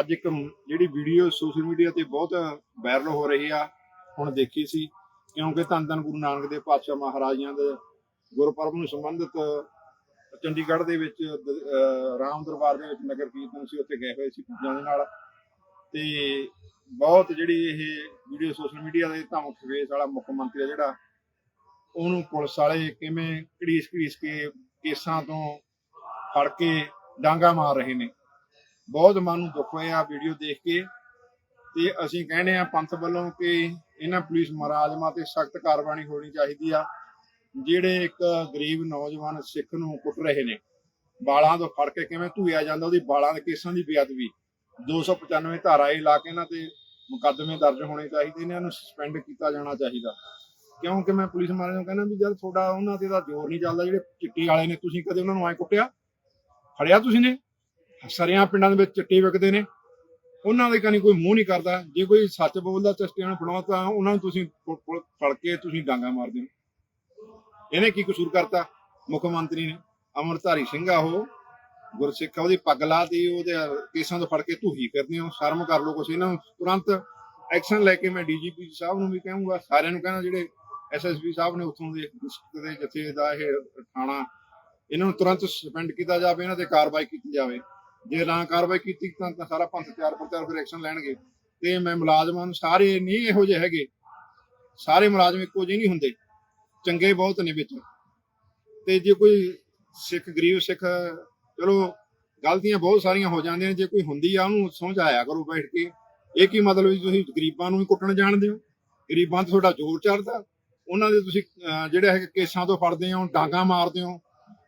ਅੱਜ ਇੱਕ ਜਿਹੜੀ ਵੀਡੀਓ ਸੋਸ਼ਲ ਮੀਡੀਆ ਤੇ ਬਹੁਤ ਵਾਇਰਲ ਹੋ ਰਹੀ ਆ, ਹੁਣ ਦੇਖੀ ਸੀ, ਕਿਉਂਕਿ ਧੰਨ ਧੰਨ ਗੁਰੂ ਨਾਨਕ ਦੇਵ ਪਾਤਸ਼ਾਹ ਮਹਾਰਾਜਾਂ ਦੇ ਗੁਰਪੁਰਬ ਨੂੰ ਸੰਬੰਧਿਤ ਚੰਡੀਗੜ੍ਹ ਦੇ ਵਿੱਚ ਰਾਮ ਦਰਬਾਰ ਦੇ ਵਿੱਚ ਨਗਰ ਕੀਰਤਨ ਸੀ, ਉੱਥੇ ਗਏ ਹੋਏ ਸੀ ਪੂਜਾਂ ਦੇ ਨਾਲ। ਤੇ ਬਹੁਤ ਜਿਹੜੀ ਇਹ ਵੀਡੀਓ ਸੋਸ਼ਲ ਮੀਡੀਆ ਦੇ ਧਮਕ ਫੇਸ ਵਾਲਾ ਮੁੱਖ ਮੰਤਰੀ ਆ ਜਿਹੜਾ, ਉਹਨੂੰ ਪੁਲਿਸ ਵਾਲੇ ਕਿਵੇਂ ਘੜੀਸ ਘੜੀਸ ਕੇ ਕੇਸਾਂ ਤੋਂ ਫੜ ਕੇ ਡਾਂਗਾ ਮਾਰ ਰਹੇ ਨੇ। ਬਹੁਤ ਮਨ ਨੂੰ ਦੁੱਖ ਹੋਇਆ ਵੀਡੀਓ ਦੇਖ ਕੇ। ਤੇ ਅਸੀਂ ਕਹਿੰਦੇ ਆ ਪੰਥ ਵੱਲੋਂ ਕਿ ਇਹਨਾਂ ਪੁਲਿਸ ਮੁਲਾਜ਼ਮਾਂ ਤੇ ਸਖਤ ਕਾਰਵਾਈ ਹੋਣੀ ਚਾਹੀਦੀ ਆ, ਜਿਹੜੇ ਇੱਕ ਗਰੀਬ ਨੌਜਵਾਨ ਸਿੱਖ ਨੂੰ ਕੁੱਟ ਰਹੇ ਨੇ। ਬਾਲਾਂ ਤੋਂ ਫੜ ਕੇ ਕਿਵੇਂ ਧੂਇਆ ਜਾਂਦਾ, ਉਹਦੀ ਬਾਲਾਂ ਦੇ ਕੇਸਾਂ ਦੀ ਬੇਅਦਬੀ। 295 ਧਾਰਾ ਇਹ ਲਾ ਕੇ ਇਹਨਾਂ ਤੇ ਮੁਕੱਦਮੇ ਦਰਜ ਹੋਣੇ ਚਾਹੀਦੇ ਨੇ, ਇਹਨੂੰ ਸਸਪੈਂਡ ਕੀਤਾ ਜਾਣਾ ਚਾਹੀਦਾ। ਕਿਉਂਕਿ ਮੈਂ ਪੁਲਿਸ ਵਾਲਿਆਂ ਨੂੰ ਕਹਿੰਦਾ ਵੀ ਜਦ ਤੁਹਾਡਾ ਉਹਨਾਂ ਤੇ ਦਾ ਜ਼ੋਰ ਨਹੀਂ ਚੱਲਦਾ, ਜਿਹੜੇ ਚਿੱਟੀ ਵਾਲੇ ਨੇ ਤੁਸੀਂ ਕਦੇ ਉਹਨਾਂ ਨੂੰ ਐ ਕੁੱਟਿਆ? ਫੜਿਆ ਤੁਸੀਂ ਨੇ? ਸਰਿਆਂ ਪਿੰਡਾਂ ਦੇ ਵਿੱਚ ਚਿੱਟੇ ਵਿਕਦੇ ਨੇ। ਉਹਨਾਂ ਦੇ ਕਨੀ ਕੋਈ ਮੂੰਹ ਨਹੀਂ ਕਰਦਾ। ਜੇ ਕੋਈ ਸੱਚ ਬੋਲਦਾ ਚਸਟਿਆਂ ਨੂੰ ਫੜਾਓ, ਤਾਂ ਉਹਨਾਂ ਨੂੰ ਤੁਸੀਂ ਫੜ ਕੇ ਤੁਸੀਂ ਡਾਂਗਾ ਮਾਰਦੇ ਹੋ ਇਹਨੇ ਕੀ ਕਸੂਰ ਕਰਤਾ? ਮੁੱਖ ਮੰਤਰੀ ਨੇ। ਅਮਰਧਾਰੀ ਸਿੰਘ ਆ ਉਹ। ਗੁਰਸਿੱਖ ਉਹਦੀ ਪੱਗ ਲਾਤੀ ਉਹਦੇ ਕੇਸਾਂ ਤੋਂ ਫੜ ਕੇ ਧੂਹੀ ਫਿਰਦੇ ਹੋ ਸ਼ਰਮ ਕਰ ਲੋ ਕੁਛ, ਇਹਨਾਂ ਨੂੰ ਤੁਰੰਤ ਐਕਸ਼ਨ ਲੈ ਕੇ ਮੈਂ ਡੀਜੀਪੀ ਸਾਹਿਬ ਨੂੰ ਵੀ ਕਹਾਂਗਾ। ਸਾਰਿਆਂ ਨੂੰ ਕਹਿਣਾ, ਜਿਹੜੇ ਐਸਐਸਪੀ ਸਾਹਿਬ ਨੇ ਉੱਥੋਂ ਦੇ ਦੇ ਜਥੇ ਦਾ ਇਹ ਥਾਣਾ, ਇਹਨਾਂ ਨੂੰ ਤੁਰੰਤ ਸਸਪੈਂਡ ਕੀਤਾ ਜਾਵੇ, ਇਹਨਾਂ ਤੇ ਕਾਰਵਾਈ ਕੀਤੀ ਜਾਵੇ। ਜੇ ਨਾ ਕਾਰਵਾਈ ਕੀਤੀ ਤਾਂ ਤਾਂ ਸਾਰਾ ਪੰਥ ਤਿਆਰ ਪ੍ਰਚਾਰ ਫਿਰ ਐਕਸ਼ਨ ਲੈਣਗੇ। ਤੇ ਮੈਂ ਮੁਲਾਜ਼ਮਾਂ ਨੂੰ ਸਾਰੇ ਨਹੀਂ ਇਹੋ ਜਿਹੇ ਹੈਗੇ। ਸਾਰੇ ਮੁਲਾਜ਼ਮ ਇੱਕੋ ਜਿਹੇ ਨਹੀਂ ਹੁੰਦੇ। ਚੰਗੇ ਬਹੁਤ ਨੇ ਵਿੱਚ। ਤੇ ਜੇ ਕੋਈ ਸਿੱਖ, ਗਰੀਬ ਸਿੱਖ, ਚਲੋ ਗਲਤੀਆਂ ਬਹੁਤ ਸਾਰੀਆਂ ਹੋ ਜਾਂਦੀਆਂ ਨੇ। ਜੇ ਕੋਈ ਹੁੰਦੀ ਆ, ਉਹਨੂੰ ਸਮਝਾਇਆ ਕਰੋ ਬੈਠ ਕੇ। ਇਹ ਕੀ ਮਤਲਬ ਵੀ ਤੁਸੀਂ ਗਰੀਬਾਂ ਨੂੰ ਹੀ ਕੁੱਟਣ ਜਾਣਦੇ ਹੋ? ਗਰੀਬਾਂ ਤੇ ਤੁਹਾਡਾ ਜ਼ੋਰ ਚੜਦਾ ਉਹਨਾਂ ਦੇ ਤੁਸੀਂ ਜਿਹੜੇ ਹੈਗੇ ਕੇਸਾਂ ਤੋਂ ਫੜਦੇ ਹੋ, ਡਾਂਗਾ ਮਾਰਦੇ ਹੋ।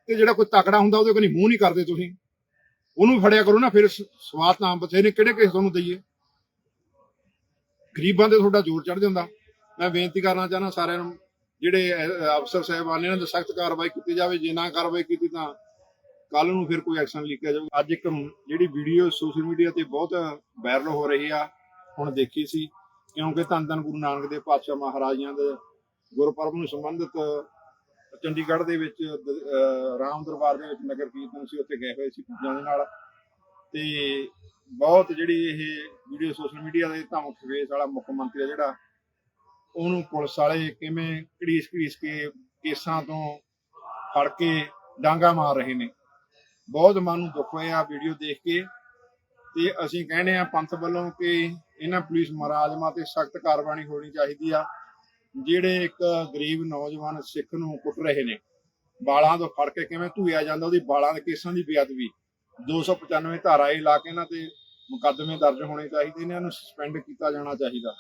ਤੇ ਜਿਹੜਾ ਕੋਈ ਤਕੜਾ ਹੁੰਦਾ, ਉਹਦੇ ਕੋਲ ਮੂੰਹ ਨਹੀਂ ਕਰਦੇ ਤੁਸੀਂ। ਉਹਨੂੰ ਫੜਿਆ ਕਰੋ ਨਾ, ਫਿਰ ਸਵਾਦ ਤਾਂ ਬਥੇਰੇ ਕਿਹੜੇ ਕੇਸ ਤੁਹਾਨੂੰ ਦਈਏ? ਗਰੀਬਾਂ ਤੇ ਤੁਹਾਡਾ ਜ਼ੋਰ ਚੜ ਜਾਂਦਾ। ਮੈਂ ਬੇਨਤੀ ਕਰਨਾ ਚਾਹਨਾ ਸਾਰਿਆਂ ਨੂੰ, ਜਿਹੜੇ ਅਫਸਰ ਸਾਹਿਬਾਨ ਇਹਨਾਂ ਤੇ ਸਖਤ ਕਾਰਵਾਈ ਕੀਤੀ ਜਾਵੇ, ਜੇ ਨਾ ਕਾਰਵਾਈ ਕੀਤੀ ਤਾਂ ਕੱਲ ਨੂੰ ਫਿਰ ਕੋਈ ਐਕਸ਼ਨ ਲਿਖਿਆ ਜਾਊਗਾ। ਅੱਜ ਇੱਕ ਜਿਹੜੀ ਵੀਡੀਓ ਸੋਸ਼ਲ ਮੀਡੀਆ ਤੇ ਬਹੁਤ ਵਾਇਰਲ ਹੋ ਰਹੀ ਆ, ਹੁਣ ਦੇਖੀ ਸੀ। ਕਿਉਂਕਿ ਧੰਨ ਧੰਨ ਗੁਰੂ ਨਾਨਕ ਦੇਵ ਪਾਤਸ਼ਾਹ ਮਹਾਰਾਜਾਂ ਦੇ ਗੁਰਪੁਰਬ ਨੂੰ ਸੰਬੰਧਿਤ ਚੰਡੀਗੜ੍ਹ ਦੇ ਵਿੱਚ ਰਾਮ ਦਰਬਾਰ ਦੇ ਵਿੱਚ ਨਗਰ ਕੀਰਤਨ ਸੀ, ਉੱਥੇ ਗਏ ਹੋਏ ਸੀ ਪੂਜਾਂ ਦੇ ਨਾਲ। ਤੇ ਬਹੁਤ ਜਿਹੜੀ ਇਹ ਵੀਡੀਓ ਸੋਸ਼ਲ ਮੀਡੀਆ ਦੇ ਧਮਕ ਫੇਸ ਵਾਲਾ ਮੁੱਖ ਮੰਤਰੀ ਆ ਜਿਹੜਾ, ਉਹਨੂੰ ਪੁਲਿਸ ਵਾਲੇ ਕਿਵੇਂ ਘੜੀਸ ਘੜੀਸ ਕੇ ਕੇਸਾਂ ਤੋਂ ਫੜ ਕੇ ਡਾਂਗਾ ਮਾਰ ਰਹੇ ਨੇ। ਬਹੁਤ ਮਨ ਨੂੰ ਦੁੱਖ ਹੋਇਆ ਵੀਡੀਓ ਦੇਖ ਕੇ। ਤੇ ਅਸੀਂ ਕਹਿੰਦੇ ਆ ਪੰਥ ਵੱਲੋਂ ਕਿ ਇਹਨਾਂ ਪੁਲਿਸ ਮੁਲਾਜ਼ਮਾਂ ਤੇ ਸਖਤ ਕਾਰਵਾਈ ਹੋਣੀ ਚਾਹੀਦੀ ਆ। ਜਿਹੜੇ ਇੱਕ ਗਰੀਬ ਨੌਜਵਾਨ ਸਿੱਖ ਨੂੰ ਕੁੱਟ ਰਹੇ ਨੇ, ਬਾਲਾਂ ਤੋਂ ਫੜ ਕੇ ਕਿਵੇਂ ਧੂਇਆ ਜਾਂਦਾ, ਉਹਦੀ ਬਾਲਾਂ ਦੇ ਕੇਸਾਂ ਦੀ ਬੇਅਦਬੀ। 295 ਧਾਰਾ ਇਹ ਲਾ ਕੇ ਇਹਨਾਂ ਤੇ ਮੁਕੱਦਮੇ ਦਰਜ ਹੋਣੇ ਚਾਹੀਦੇ ਨੇ, ਇਹਨੂੰ ਸਸਪੈਂਡ ਕੀਤਾ ਜਾਣਾ ਚਾਹੀਦਾ।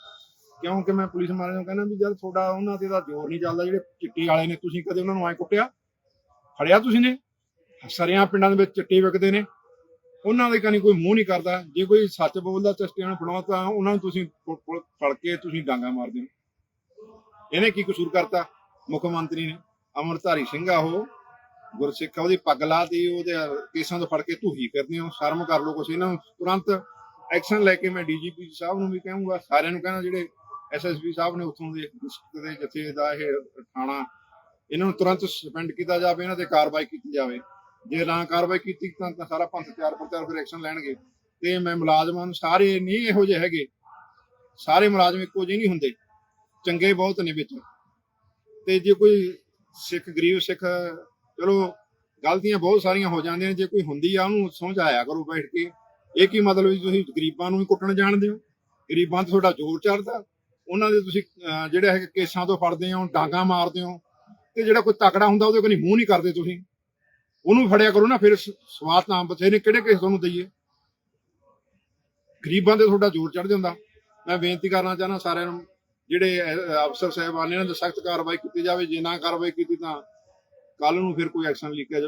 ਕਿਉਂਕਿ ਮੈਂ ਪੁਲਿਸ ਵਾਲਿਆਂ ਨੂੰ ਕਹਿੰਦਾ ਵੀ ਜਦ ਤੁਹਾਡਾ ਉਹਨਾਂ ਤੇ ਦਾ ਜ਼ੋਰ ਨਹੀਂ ਚੱਲਦਾ, ਜਿਹੜੇ ਚਿੱਟੀ ਵਾਲੇ ਨੇ, ਤੁਸੀਂ ਕਦੇ ਉਹਨਾਂ ਨੂੰ ਐ ਕੁੱਟਿਆ? ਫੜਿਆ ਤੁਸੀਂ ਨੇ? ਸਰਿਆਂ ਪਿੰਡਾਂ ਦੇ ਵਿੱਚ ਚਿੱਟੇ ਵਿਕਦੇ ਨੇ। ਉਹਨਾਂ ਦੇ ਕਨੀ ਕੋਈ ਮੂੰਹ ਨਹੀਂ ਕਰਦਾ। ਜੇ ਕੋਈ ਸੱਚ ਬੋਲਦਾ ਚਸਟਿਆਂ ਨੂੰ ਫੜਾਓ ਤਾਂ ਉਹਨਾਂ ਨੂੰ ਤੁਸੀਂ ਫੜ ਕੇ ਤੁਸੀਂ ਡਾਂਗਾ ਮਾਰਦੇ ਹੋ। ਇਹਨੇ ਕੀ ਕਸੂਰ ਕਰਤਾ? ਮੁੱਖ ਮੰਤਰੀ ਨੇ। ਅਮਰਧਾਰੀ ਸਿੰਘ ਆ ਉਹ। ਗੁਰਸਿੱਖ ਆ, ਉਹਦੀ ਪੱਗ ਲਾਤੀ ਉਹਦੇ ਕੇਸਾਂ ਤੋਂ ਫੜ ਕੇ ਧੂਹੀ ਫਿਰਦੇ ਹੋ ਸ਼ਰਮ ਕਰ ਲਓ ਕੁਛ ਇਹਨਾਂ ਨੂੰ। ਤੁਰੰਤ ਐਕਸ਼ਨ ਲੈ ਕੇ ਮੈਂ ਡੀਜੀਪੀ ਸਾਹਿਬ ਨੂੰ ਵੀ ਕਹਾਂਗਾ। ਸਾਰਿਆਂ ਨੂੰ ਕਹਿਣਾ ਜਿਹੜੇ ਐਸਐਸਪੀ ਸਾਹਿਬ ਨੇ ਉੱਥੋਂ ਦੇ ਦੇ ਜਥੇ ਦਾ ਇਹ ਥਾਣਾ ਇਹਨਾਂ ਨੂੰ ਤੁਰੰਤ ਸਸਪੈਂਡ ਕੀਤਾ ਜਾਵੇ ਇਹਨਾਂ ਤੇ ਕਾਰਵਾਈ ਕੀਤੀ ਜਾਵੇ। ਜੇ ਨਾ ਕਾਰਵਾਈ ਕੀਤੀ ਤਾਂ ਸਾਰਾ ਪੰਥ ਤਿਆਰ ਪ੍ਰਚਾਰ ਫਿਰ ਐਕਸ਼ਨ ਲੈਣਗੇ। ਤੇ ਮੈਂ ਮੁਲਾਜ਼ਮਾਂ ਨੂੰ ਸਾਰੇ ਨਹੀਂ ਇਹੋ ਜਿਹੇ ਹੈਗੇ। ਸਾਰੇ ਮੁਲਾਜ਼ਮ ਇੱਕੋ ਜਿਹੇ ਨਹੀਂ ਹੁੰਦੇ। ਚੰਗੇ ਬਹੁਤ ਨੇ ਵਿੱਚ। ਤੇ ਜੇ ਕੋਈ ਸਿੱਖ, ਗਰੀਬ ਸਿੱਖ, ਚਲੋ ਗਲਤੀਆਂ ਬਹੁਤ ਸਾਰੀਆਂ ਹੋ ਜਾਂਦੀਆਂ ਨੇ, ਜੇ ਕੋਈ ਹੁੰਦੀ ਆ ਉਹਨੂੰ ਸਮਝਾਇਆ ਕਰੋ ਬੈਠ ਕੇ। ਇਹ ਕੀ ਮਤਲਬ ਵੀ ਤੁਸੀਂ ਗਰੀਬਾਂ ਨੂੰ ਹੀ ਕੁੱਟਣ ਜਾਣਦੇ ਹੋ? ਗਰੀਬਾਂ ਤੇ ਤੁਹਾਡਾ ਜ਼ੋਰ ਚੜਦਾ ਉਹਨਾਂ ਦੇ ਤੁਸੀਂ ਜਿਹੜੇ ਹੈਗੇ ਕੇਸਾਂ ਤੋਂ ਫੜਦੇ ਹੋ, ਡਾਂਗਾ ਮਾਰਦੇ ਹੋ, ਤੇ ਜਿਹੜਾ ਕੋਈ ਤਕੜਾ ਹੁੰਦਾ ਉਹਦੇ ਕੋਲ ਮੂੰਹ ਨਹੀਂ ਕਰਦੇ ਤੁਸੀਂ। ਉਹਨੂੰ ਫੜਿਆ ਕਰੋ ਨਾ, ਫਿਰ ਸਵਾਦ ਤਾਂ ਬਥੇ ਨੇ, ਕਿਹੜੇ ਕੇਸ ਤੁਹਾਨੂੰ ਦਈਏ? ਗਰੀਬਾਂ ਤੇ ਤੁਹਾਡਾ ਜ਼ੋਰ ਚੜ ਜਾਂਦਾ। ਮੈਂ ਬੇਨਤੀ ਕਰਨਾ ਚਾਹਨਾ ਸਾਰਿਆਂ ਨੂੰ ਜਿਹੜੇ ਅਫਸਰ ਸਾਹਿਬਾਨ ਨੇ ਇਹਨਾਂ ਤੇ ਸਖਤ ਕਾਰਵਾਈ ਕੀਤੀ ਜਾਵੇ, ਜੇ ਨਾ ਕਾਰਵਾਈ ਕੀਤੀ ਤਾਂ ਕੱਲ ਨੂੰ ਫਿਰ ਕੋਈ ਐਕਸ਼ਨ ਲਿਖਿਆ ਜਾਵੇ।